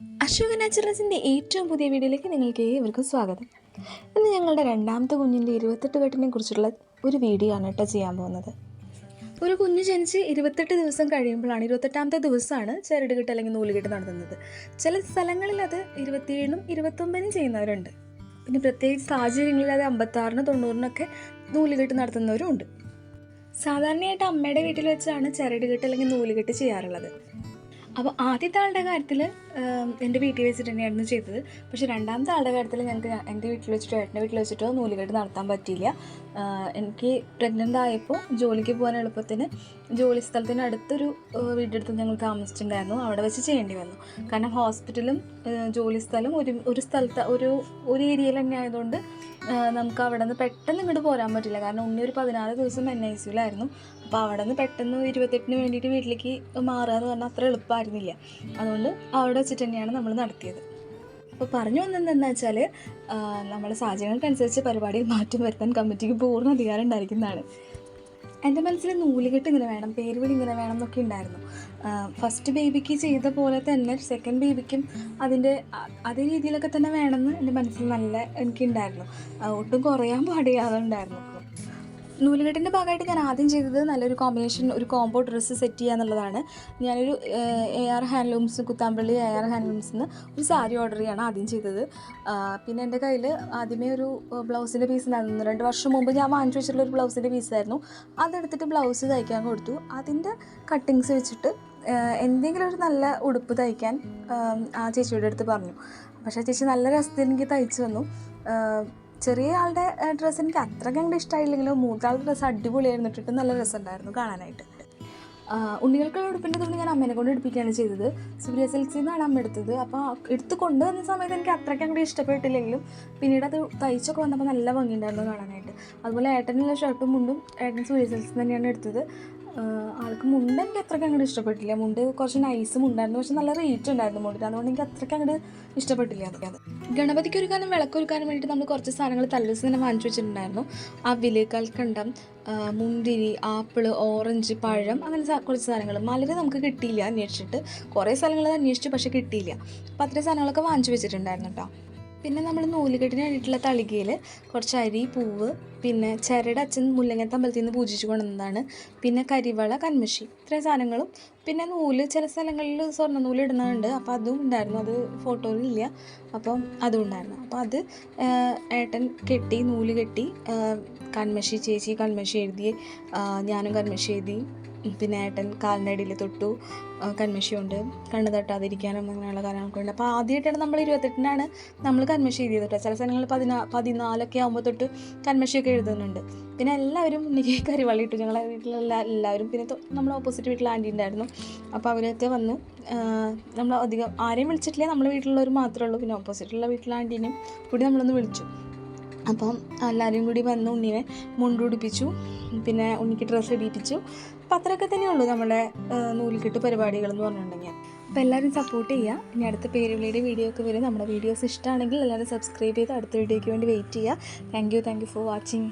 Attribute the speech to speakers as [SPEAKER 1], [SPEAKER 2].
[SPEAKER 1] അശോക നാച്ചുറൽസിന്റെ ഏറ്റവും പുതിയ വീഡിയോയിലേക്ക് നിങ്ങൾക്ക് ഏവർക്കും സ്വാഗതം. ഇന്ന് ഞങ്ങളുടെ രണ്ടാമത്തെ കുഞ്ഞിന്റെ ഇരുപത്തെട്ട് കെട്ടിനെ കുറിച്ചുള്ള ഒരു വീഡിയോ ആണ് കേട്ടോ ചെയ്യാൻ പോകുന്നത്. ഒരു കുഞ്ഞ് ജനിച്ച് ഇരുപത്തെട്ട് ദിവസം കഴിയുമ്പോഴാണ് ഇരുപത്തെട്ടാമത്തെ ദിവസമാണ് ചരടുകെട്ട് അല്ലെങ്കിൽ നൂലുകെട്ട് നടത്തുന്നത്. ചില സ്ഥലങ്ങളിൽ അത് ഇരുപത്തിയേഴിനും ഇരുപത്തൊമ്പതിനും ചെയ്യുന്നവരുണ്ട്. പിന്നെ പ്രത്യേകിച്ച് സാഹചര്യങ്ങളിൽ അത് അമ്പത്താറിന് തൊണ്ണൂറിനൊക്കെ നൂലുകെട്ട് നടത്തുന്നവരും ഉണ്ട്. സാധാരണയായിട്ട് അമ്മയുടെ വീട്ടിൽ വെച്ചാണ് ചരട് ചരടുകെട്ട് അല്ലെങ്കിൽ നൂലുകെട്ട് ചെയ്യാറുള്ളത്. അപ്പോൾ ആദ്യത്തെ ആളുടെ കാര്യത്തിൽ എന്റെ വീട്ടിൽ വെച്ചിട്ട് തന്നെയായിരുന്നു ചെയ്തത്. പക്ഷേ രണ്ടാമത്തെ ആളുടെ കാര്യത്തിൽ ഞങ്ങൾക്ക് എന്റെ വീട്ടിൽ വെച്ചിട്ടോ ഏട്ടന്റെ വീട്ടിൽ വെച്ചിട്ടോ നൂലുകെട്ട് നടത്താൻ പറ്റിയില്ല. എനിക്ക് പ്രഗ്നന്റ് ആയപ്പോൾ ജോലിക്ക് പോകാൻ എളുപ്പത്തിന് ജോലി സ്ഥലത്തിന് അടുത്തൊരു വീടെടുത്ത് ഞങ്ങൾ താമസിച്ചിട്ടുണ്ടായിരുന്നു. അവിടെ വെച്ച് ചെയ്യേണ്ടി വന്നു. കാരണം ഹോസ്പിറ്റലും ജോലി സ്ഥലം ഒരു ഒരു സ്ഥലത്ത് ഒരു ഒരു ഏരിയയിൽ തന്നെ ആയതുകൊണ്ട് നമുക്ക് അവിടെ നിന്ന് പെട്ടെന്ന് ഇങ്ങോട്ട് പോരാൻ പറ്റില്ല. കാരണം ഉണ്ണി ഒരു പതിനാല് ദിവസം എൻ ഐ സിയിലായിരുന്നു. അപ്പോൾ അവിടെ നിന്ന് പെട്ടെന്ന് ഇരുപത്തെട്ടിന് വേണ്ടിയിട്ട് വീട്ടിലേക്ക് മാറുക എന്ന് പറഞ്ഞാൽ അത്ര എളുപ്പമായിരുന്നില്ല അതുകൊണ്ട് അവിടെ വെച്ചിട്ട് തന്നെയാണ് നമ്മൾ നടത്തിയത്. അപ്പോൾ പറഞ്ഞു വന്നത് എന്താണെന്ന് വെച്ചാൽ നമ്മുടെ സാഹചര്യങ്ങൾക്കനുസരിച്ച് പരിപാടിയിൽ മാറ്റം വരുത്താൻ കമ്മിറ്റിക്ക് പൂർണ അധികാരം ഉണ്ടായിരിക്കുന്നതാണ്. എന്റെ മനസ്സിൽ നൂലുകെട്ട് ഇങ്ങനെ വേണം പേരുവിളി ഇങ്ങനെ വേണം എന്നൊക്കെ ഉണ്ടായിരുന്നു. ഫസ്റ്റ് ബേബിക്ക് ചെയ്ത പോലെ തന്നെ സെക്കൻഡ് ബേബിക്കും അതിന്റെ അതേ രീതിയിലൊക്കെ തന്നെ വേണമെന്ന് എന്റെ മനസ്സിൽ നല്ല എനിക്കുണ്ടായിരുന്നു. ഒട്ടും കുറയാൻ പാടില്ലാതെ ഉണ്ടായിരുന്നു. നൂലുകെട്ടിന്റെ ഭാഗമായിട്ട് ഞാൻ ആദ്യം ചെയ്തത് നല്ലൊരു കോമ്പിനേഷൻ ഒരു കോംബോ ഡ്രസ്സ് സെറ്റ് ചെയ്യുക എന്നുള്ളതാണ്. ഞാനൊരു A R handlooms Kuthampully A R ഹാൻഡ്ലൂംസിൽ നിന്ന് ഒരു സാരി ഓർഡർ ചെയ്യാണ് ആദ്യം ചെയ്തത്. പിന്നെ എന്റെ കയ്യിൽ ആദ്യമേ ഒരു ബ്ലൗസിന്റെ പീസ് ഉണ്ടായിരുന്നു. രണ്ട് വർഷം മുമ്പ് ഞാൻ വാങ്ങിച്ചു വെച്ചിട്ടുള്ള ഒരു ബ്ലൗസിന്റെ പീസായിരുന്നു അതെടുത്തിട്ട് ബ്ലൗസ് തയ്ക്കാൻ കൊടുത്തു. അതിന്റെ കട്ടിങ്സ് വെച്ചിട്ട് എന്തെങ്കിലും ഒരു നല്ല ഉടുപ്പ് തയ്ക്കാൻ ആ, ചേച്ചിയുടെ അടുത്ത് പറഞ്ഞു. പക്ഷേ ചേച്ചി നല്ല രസത്തിൽ എനിക്ക് തയ്ച്ചു തന്നു. ആ, ചെറിയ ആളുടെ ഡ്രസ്സ് എനിക്ക് അത്രയ്ക്ക് കണ്ട് ഇഷ്ടമായില്ലെങ്കിലും മൂത്താളുടെ ഡ്രസ്സ് അടിപൊളിയായിരുന്നു. ഇട്ടിട്ട് നല്ല രസമുണ്ടായിരുന്നു കാണാനായിട്ട്. ഉണ്ണികൾക്കുള്ള ഉടുപ്പിന്റെ തുണി ഞാൻ അമ്മേനെ കൊണ്ട് എടുപ്പിക്കുകയാണ് ചെയ്തത്. സൂര്യ സിൽക്സിൽ നിന്നാണ് അമ്മ എടുത്തത്. അപ്പോൾ എടുത്ത് കൊണ്ടുവന്ന സമയത്ത് എനിക്ക് അത്രയ്ക്ക് അങ്ങോട്ട് ഇഷ്ടപ്പെട്ടില്ലെങ്കിലും പിന്നീട് അത് തയ്ച്ചൊക്കെ വന്നപ്പോൾ നല്ല ഭംഗിയുണ്ടായിരുന്നു കാണാനായിട്ട്. അതുപോലെ ഏട്ടനുള്ള ഷർട്ടും മുണ്ടും ഏട്ടൻ സൂര്യ സിൽക്സിൽ തന്നെയാണ് എടുത്തത്. ആൾക്ക് മുണ്ട് എനിക്ക് അത്രയ്ക്ക് അങ്ങോട്ട് ഇഷ്ടപ്പെട്ടില്ല. മുണ്ട് കുറച്ച് നൈസ് മുണ്ടായിരുന്നു. പക്ഷെ നല്ല റേറ്റ് ഉണ്ടായിരുന്നു മുണ്ടിന്. അതുകൊണ്ട് എനിക്ക് അത്രയ്ക്ക് അങ്ങോട്ട് ഇഷ്ടപ്പെട്ടില്ല അത് ഗണപതിക്ക് ഒരുക്കാനും വിളക്കൊരുക്കാനും വേണ്ടിയിട്ട് നമ്മൾ കുറച്ച് സാധനങ്ങൾ തലേദിവസം തന്നെ വാങ്ങിച്ചു വെച്ചിട്ടുണ്ടായിരുന്നു. അവിൽ കൽക്കണ്ടം മുന്തിരി ആപ്പിൾ ഓറഞ്ച് പഴം അങ്ങനെ കുറച്ച് സാധനങ്ങൾ മലര് നമുക്ക് കിട്ടിയില്ല അന്വേഷിച്ചിട്ട്. കുറേ സ്ഥലങ്ങൾ അന്വേഷിച്ചു പക്ഷേ കിട്ടിയില്ല. അപ്പോൾ അത്രയും സാധനങ്ങളൊക്കെ വാങ്ങിച്ചു വെച്ചിട്ടുണ്ടായിരുന്നു കേട്ടോ പിന്നെ നമ്മൾ നൂലുകെട്ടിന് വേണ്ടിയിട്ടുള്ള തളികയിൽ കുറച്ച് അരി പൂവ് പിന്നെ ചരട് അച്ഛൻ മുല്ലങ്ങത്ത് അമ്പലത്തിൽ നിന്ന് പൂജിച്ചു കൊണ്ടുവന്നതാണ്. പിന്നെ കരിവള കന്മഷി ഇത്രയും സാധനങ്ങളും. പിന്നെ നൂൽ ചില സ്ഥലങ്ങളിൽ സ്വർണ നൂൽ ഇടുന്നുണ്ട് അപ്പോൾ അതും ഉണ്ടായിരുന്നു. അത് ഫോട്ടോയിലില്ല അപ്പം അതും ഉണ്ടായിരുന്നു. അപ്പോൾ അത് ഏട്ടൻ കെട്ടി നൂൽ കെട്ടി ആ, കന്മഷി ചേച്ചി കൺമഷി എഴുതി ഞാനും കൺമഷി എഴുതി. പിന്നെ ഏട്ടൻ കാലിന്റെ അടിയിൽ തൊട്ടു. കൺമഷിയുണ്ട്. കണ്ണു തട്ടാതിരിക്കാനും അങ്ങനെയുള്ള കാര്യങ്ങളൊക്കെ ഉണ്ട് അപ്പോൾ ആദ്യമായിട്ടാണ് നമ്മൾ ഇരുപത്തെട്ടിനാണ് നമ്മൾ കൺമഷി എഴുതിയത്. കേട്ടോ ചില സ്ഥലങ്ങളിൽ പതിനാ പതിനാലൊക്കെ ആകുമ്പോൾ തൊട്ട് കൺമഷിയൊക്കെ എഴുതുന്നുണ്ട്. പിന്നെ എല്ലാവരും എനിക്ക് കരിവള്ളി ഇട്ടു. ഞങ്ങളെ വീട്ടിലുള്ള എല്ലാവരും പിന്നെ നമ്മൾ ഓപ്പോസിറ്റ് വീട്ടിൽ ആന്റി ഉണ്ടായിരുന്നു. അപ്പോൾ അവരൊക്കെ വന്ന് നമ്മൾ അധികം ആരെയും വിളിച്ചിട്ടില്ല. നമ്മുടെ വീട്ടിലുള്ളവർ മാത്രമേ ഉള്ളൂ. പിന്നെ ഓപ്പോസിറ്റുള്ള വീട്ടിലെ ആന്റീനെയും കൂടി നമ്മളൊന്ന് വിളിച്ചു. അപ്പം എല്ലാവരും കൂടി വന്ന് ഉണ്ണിനെ മുണ്ടുടിപ്പിച്ചു പിന്നെ ഉണ്ണിക്ക് ഡ്രസ്സ് ഇടിപ്പിച്ചു. അപ്പം അത്രയൊക്കെ തന്നെയുള്ളൂ നമ്മുടെ നൂലിക്കെട്ട് പരിപാടികൾ എന്ന് പറഞ്ഞിട്ടുണ്ടെങ്കിൽ. അപ്പോൾ എല്ലാവരും സപ്പോർട്ട് ചെയ്യുക. ഇനി അടുത്ത പേരുവിളിയുടെ വീഡിയോ ഒക്കെ വരും. നമ്മുടെ വീഡിയോസ് ഇഷ്ടമാണെങ്കിൽ എല്ലാവരും സബ്സ്ക്രൈബ് ചെയ്ത് അടുത്ത വീഡിയോയ്ക്ക് വേണ്ടി വെയിറ്റ് ചെയ്യുക. Thank you thank you for watching